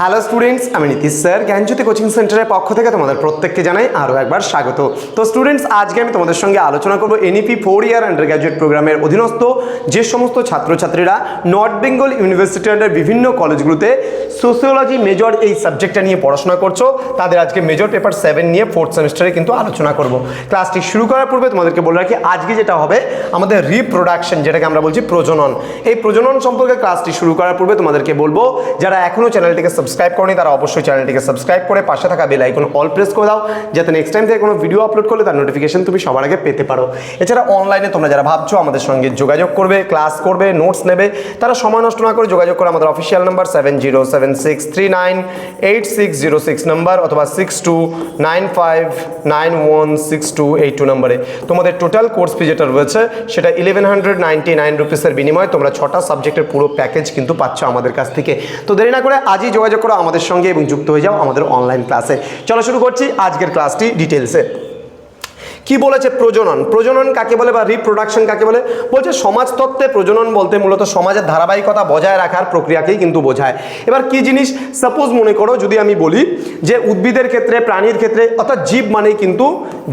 Hello students আমি Nitish sir. জ্ঞানজ্যোতি coaching সেন্টারের পক্ষ থেকে তোমাদের প্রত্যেককে জানাই আরও একবার স্বাগত। তো স্টুডেন্টস আজকে আমি তোমাদের সঙ্গে আলোচনা করব NEP four year undergraduate প্রোগ্রামের অধীনস্থ যে সমস্ত ছাত্রছাত্রীরা নর্থ বেঙ্গল ইউনিভার্সিটি আন্ডার বিভিন্ন কলেজগুলোতে সোসিওলজি মেজর এই সাবজেক্টটা নিয়ে পড়াশোনা করছ। তাদের আজকে মেজর পেপার সেভেন নিয়ে ফোর্থ সেমিস্টারে কিন্তু আলোচনা করব। ক্লাসটি শুরু করার পূর্বে তোমাদেরকে বলে রাখি, আজকে যেটা হবে আমাদের রিপ্রোডাকশন যেটাকে আমরা বলছি প্রজনন। এই প্রজনন সম্পর্কে ক্লাসটি শুরু করার পূর্বে তোমাদেরকে বলব, যারা এখনও চ্যানেলটিকে সাবস্ক্রাইব করনি তারা অবশ্যই চ্যানেলটিকে সাবস্ক্রাইব করে পাশে থাকা বেল আইকন অল প্রেস করে দাও, যাতে নেক্সট টাইম থেকে কোনো ভিডিও আপলোড করলে তার নোটিফিকেশন তুমি সবার আগে পেতে পারো। এছাড়া অনলাইনে তোমরা যারা ভাবছ আমাদের সঙ্গে যোগাযোগ করবে ক্লাস করবে নোটস নেবে, তারা সময় নষ্ট না করে যোগাযোগ করে আমাদের official number seven zero seven six three nine eight six zero six number অথবা six two nine five nine one six two eight two নাম্বারে তোমাদের টোটাল কোর্স ফি যেটা রয়েছে, সেটা ইলেভেন হান্ড্রেড নাইনটি নাইন রুপিসের বিনিময়ে তোমরা ছটা সাবজেক্টের পুরো প্যাকেজ কিন্তু পাচ্ছ আমাদের কাছ থেকে। তো দেরি না করে আজই যোগাযোগ করো, আমাদের সঙ্গে এবং যুক্ত হয়ে যাও আমাদের অনলাইন ক্লাসে চলো শুরু করছি আজকের ক্লাসটি ডিটেলসে কি বলেছে প্রজনন? প্রজনন কাকে বলে বা রিপ্রোডাকশন কাকে বলে? বলছে সমাজতত্ত্বে প্রজনন বলতে মূলত সমাজের ধারাবাহিকতা বজায় রাখার প্রক্রিয়াকেই কিন্তু বোঝায়। এবার কি জিনিস? সাপোজ মনে করো যদি আমি বলি যে উদ্ভিদের ক্ষেত্রে, প্রাণীর ক্ষেত্রে, অর্থাৎ জীব মানেই কিন্তু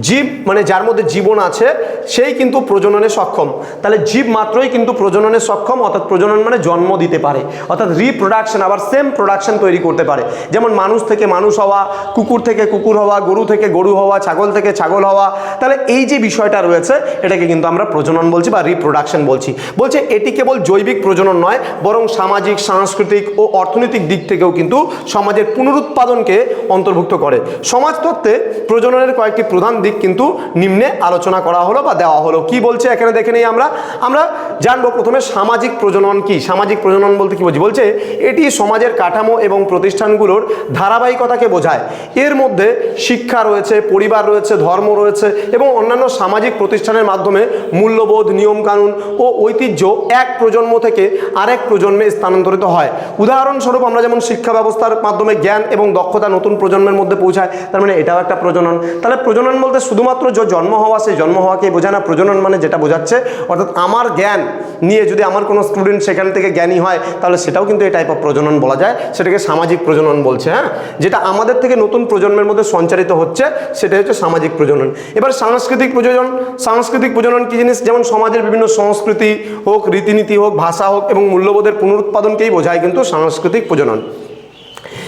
জীব মানে যার মধ্যে জীবন আছে, সেই কিন্তু প্রজননে সক্ষম। তাহলে জীব মাত্রই কিন্তু প্রজননে সক্ষম, অর্থাৎ প্রজনন মানে জন্ম দিতে পারে। অর্থাৎ রিপ্রোডাকশন আবার সেম প্রোডাকশন তৈরি করতে পারে। যেমন মানুষ থেকে মানুষ হওয়া, কুকুর থেকে কুকুর হওয়া, গরু থেকে গরু হওয়া, ছাগল থেকে ছাগল হওয়া, তাহলে এই যে বিষয়টা রয়েছে, এটাকে কিন্তু আমরা প্রজনন বলছি বা রিপ্রোডাকশন বলছি। বলছে এটি কেবল জৈবিক প্রজনন নয়, বরং সামাজিক, সাংস্কৃতিক ও অর্থনৈতিক দিক থেকেও কিন্তু সমাজের পুনরুৎপাদনকে অন্তর্ভুক্ত করে। সমাজতত্ত্বে প্রজননের কয়েকটি প্রধান দিক কিন্তু নিম্নে আলোচনা করা হলো বা দেওয়া হলো। কি বলছে? এখানে দেখে নেই আমরা। আমরা জানব প্রথমে সামাজিক প্রজনন কি? সামাজিক প্রজনন বলতে কি বলছি বলছে, এটি সমাজের কাঠামো এবং প্রতিষ্ঠানগুলোর ধারাবাহিকতাকে বোঝায়। এর মধ্যে শিক্ষা রয়েছে, পরিবার রয়েছে, ধর্ম রয়েছে এবং অন্যান্য সামাজিক প্রতিষ্ঠানের মাধ্যমে মূল্যবোধ, নিয়মকানুন ও ঐতিহ্য এক প্রজন্ম থেকে আরেক প্রজন্মে স্থানান্তরিত হয়। উদাহরণস্বরূপ আমরা যেমন শিক্ষা ব্যবস্থার মাধ্যমে জ্ঞান এবং দক্ষতা নতুন প্রজন্মের মধ্যে পৌঁছায়, তার মানে এটাও একটা প্রজনন। তাহলে প্রজনন বলতে শুধুমাত্র যে জন্ম হওয়া, সেই জন্ম হওয়াকেই বোঝায় না। প্রজনন মানে যেটা বোঝাচ্ছে, অর্থাৎ আমার জ্ঞান নিয়ে যদি আমার কোনো স্টুডেন্ট সেখান থেকে জ্ঞানী হয়, তাহলে সেটাও কিন্তু এই টাইপ অফ প্রজনন বলা যায়। সেটাকে সামাজিক প্রজনন বলছে হ্যাঁ? যেটা আমাদের থেকে নতুন প্রজন্মের মধ্যে সঞ্চারিত হচ্ছে সেটা হচ্ছে সামাজিক প্রজনন। এবার সাংস্কৃতিক প্রজনন সাংস্কৃতিক প্রজনন কী জিনিস? যেমন সমাজের বিভিন্ন সংস্কৃতি হোক, রীতিনীতি হোক, ভাষা হোক এবং মূল্যবোধের পুনরুৎপাদনকেই বোঝায় কিন্তু সাংস্কৃতিক প্রজনন।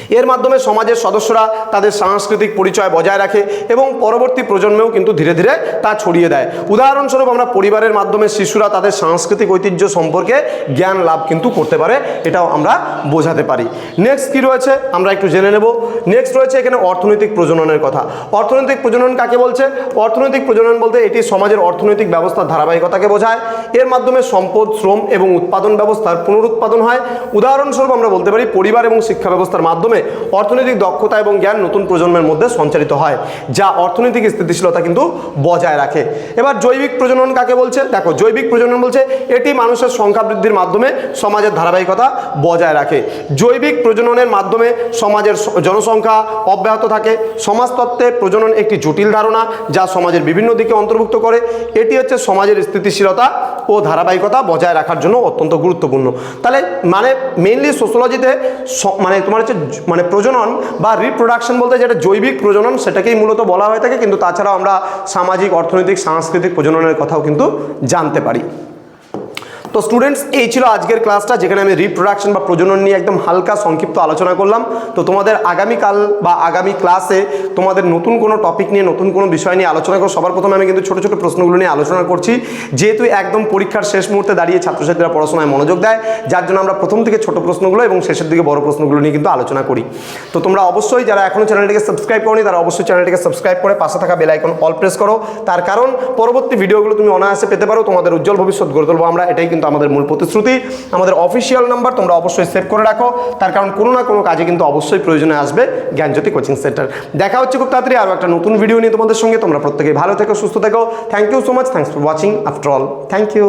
এর মাধ্যমে সমাজের সদস্যরা তাদের সাংস্কৃতিক পরিচয় বজায় রাখে এবং পরবর্তী প্রজন্মেও কিন্তু ধীরে ধীরে তা ছড়িয়ে দেয়। উদাহরণস্বরূপ আমরা পরিবারের মাধ্যমে শিশুরা তাদের সাংস্কৃতিক ঐতিহ্য সম্পর্কে জ্ঞান লাভ কিন্তু করতে পারে, এটাও আমরা বোঝাতে পারি। নেক্সট কি রয়েছে? আমরা একটু জেনে নেব। নেক্সট রয়েছে এখানে অর্থনৈতিক প্রজননের কথা। অর্থনৈতিক প্রজনন কাকে বলছে? অর্থনৈতিক প্রজনন বলতে এটি সমাজের অর্থনৈতিক ব্যবস্থার ধারাবাহিকতাকে বোঝায়। এর মাধ্যমে সম্পদ, শ্রম এবং উৎপাদন ব্যবস্থার পুনরুৎপাদন হয়। উদাহরণস্বরূপ আমরা বলতে পারি পরিবার এবং শিক্ষা ব্যবস্থার মাধ্যমে অর্থনৈতিক দক্ষতা এবং জ্ঞান নতুন প্রজন্মের মধ্যে সঞ্চারিত হয়, যা অর্থনৈতিক স্থিতিশীলতা কিন্তু বজায় রাখে। এবার জৈবিক প্রজনন কাকে বলছে? দেখো, জৈবিক প্রজনন বলছে এটি মানুষের সংখ্যা বৃদ্ধির মাধ্যমে সমাজের ধারাবাহিকতা বজায় রাখে। জৈবিক প্রজননের মাধ্যমে সমাজের জনসংখ্যা অব্যাহত থাকে। সমাজতত্ত্বে প্রজনন একটি জটিল ধারণা, যা সমাজের বিভিন্ন দিকে অন্তর্ভুক্ত করে। এটি হচ্ছে সমাজের স্থিতিশীলতা ও ধারাবাহিকতা বজায় রাখার জন্য অত্যন্ত গুরুত্বপূর্ণ। তাহলে মানে মেইনলি সোশ্যোলজিতে মানে তোমার হচ্ছে মানে প্রজনন বা রিপ্রোডাকশন বলতে যেটা জৈবিক প্রজনন সেটাকেই মূলত বলা হয়ে থাকে, কিন্তু তাছাড়াও আমরা সামাজিক, অর্থনৈতিক, সাংস্কৃতিক প্রজননের কথাও কিন্তু জানতে পারি। তো স্টুডেন্টস এই ছিল আজকের ক্লাসটা যেখানে আমি রিপ্রোডাকশন বা প্রজনন নিয়ে একদম হালকা সংক্ষিপ্ত আলোচনা করলাম। তো তোমাদের আগামীকাল বা আগামী ক্লাসে তোমাদের নতুন কোনো টপিক নিয়ে, নতুন কোনো বিষয় নিয়ে আলোচনা করো সবার প্রথমে আমি কিন্তু ছোটো ছোটো প্রশ্নগুলো নিয়ে আলোচনা করছি। যেহেতু একদম পরীক্ষার শেষ মুহূর্তে দাঁড়িয়ে ছাত্রছাত্রীরা পড়াশোনায় মনোযোগ দেয়, যার জন্য আমরা প্রথম থেকে ছোট প্রশ্নগুলো এবং শেষের দিকে বড় প্রশ্নগুলো নিয়ে কিন্তু আলোচনা করি। তো তোমরা অবশ্যই যারা এখনও চ্যানেলটিকে সাবস্ক্রাইব করনি, তারা অবশ্যই চ্যানেলটিকে সাবস্ক্রাইব করে পাশে থাকা বেল আইকন অল প্রেস করো। তার কারণ, পরবর্তী ভিডিওগুলো তুমি অনায়াসে পেতে পারো, তোমাদের উজ্জ্বল ভবিষ্যৎ গড়ে তুলবো আমরা, এটাই কিন্তু আমাদের মূল প্রতিশ্রুতি, আমাদের অফিসিয়াল নাম্বার তোমরা অবশ্যই সেভ করে রাখো। তার কারণ কোনো না কোনো কাজে কিন্তু অবশ্যই প্রয়োজনে আসবে জ্ঞানজ্যোতি কোচিং সেন্টার দেখা হচ্ছে খুব তাড়াতাড়ি আরও একটা নতুন ভিডিও নিয়ে তোমাদের সঙ্গে। তোমরা প্রত্যেকেই ভালো থেকো, সুস্থ থেকো। Thank you so much thanks for watching after all thank you